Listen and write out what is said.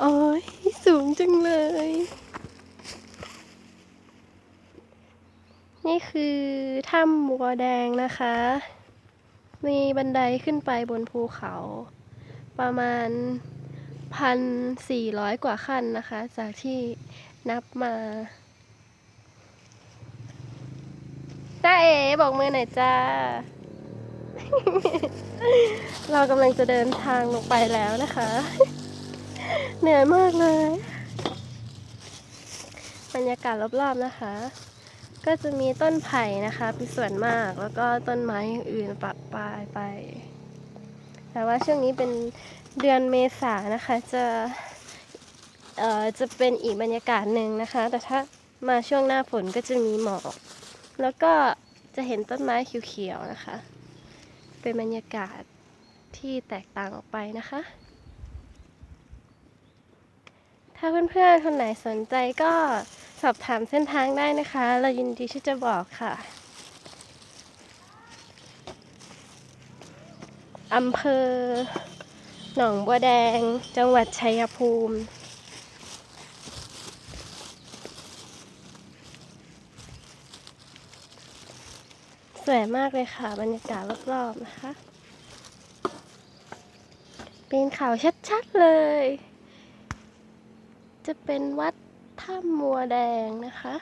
โอ้ยสูงจังเลย นี่คือถ้ำบัวแดงนะคะ มีบันไดขึ้นไปบนภูเขา ประมาณพันสี่ร้อยกว่าขั้นนะคะ จากที่นับมาจ้าเอ๋บอกมือหน่อยจ้า เรากำลังจะเดินทางลงไปแล้วนะคะ เหนื่อยมากเลย บรรยากาศรอบๆนะคะ ก็จะมีต้นไผ่นะคะเป็นส่วนมากแล้วก็ต้นไม้อื่นปะปายไป แต่ว่าช่วงนี้เป็นเดือนเมษานะคะ จะเอ่อจะเป็นอีกบรรยากาศหนึ่งนะคะ แต่ถ้ามาช่วงหน้าฝนก็จะมีหมอก แล้วก็จะเห็นต้นไม้เขียวๆนะคะ เป็นบรรยากาศที่แตกต่างออกไปนะคะ ถ้าเพื่อนๆคนไหนสนใจก็สอบถามเส้นทางได้นะคะ เรายินดีที่จะบอกค่ะอำเภอ หนองบัวแดง จังหวัดชัยภูมิ สวยมากเลยค่ะบรรยากาศรอบๆนะคะ เป็นเขาชัดๆเลย จะเป็นวัดถ้ำมัวแดงนะคะ